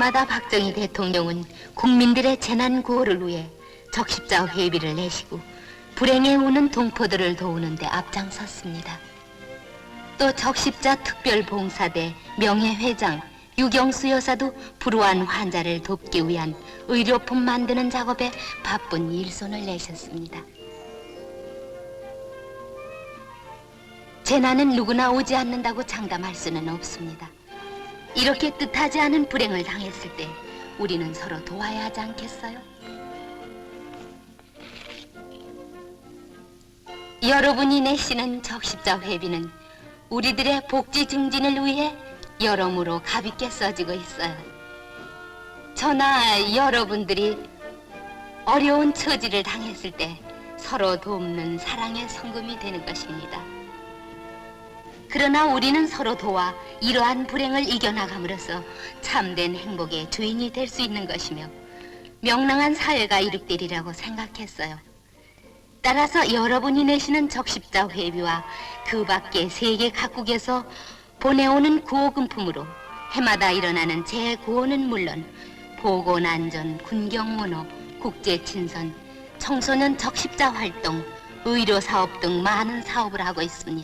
해마다 박정희 대통령은 국민들의 재난 구호를 위해 적십자 회비를 내시고 불행에 오는 동포들을 도우는 데 앞장섰습니다. 또 적십자 특별봉사대 명예회장 유경수 여사도 불우한 환자를 돕기 위한 의료품 만드는 작업에 바쁜 일손을 내셨습니다. 재난은 누구나 오지 않는다고 장담할 수는 없습니다. 이렇게 뜻하지 않은 불행을 당했을 때 우리는 서로 도와야 하지 않겠어요? 여러분이 내시는 적십자 회비는 우리들의 복지 증진을 위해 여러모로 가볍게 써지고 있어요. 저나 여러분들이 어려운 처지를 당했을 때 서로 돕는 사랑의 성금이 되는 것입니다. 그러나 우리는 서로 도와 이러한 불행을 이겨나감으로써 참된 행복의 주인이 될 수 있는 것이며 명랑한 사회가 이룩되리라고 생각했어요. 따라서 여러분이 내시는 적십자 회비와 그 밖의 세계 각국에서 보내오는 구호금품으로 해마다 일어나는 재구호는 물론 보건 안전, 군경 문호, 국제 친선, 청소년 적십자 활동, 의료 사업 등 많은 사업을 하고 있습니다.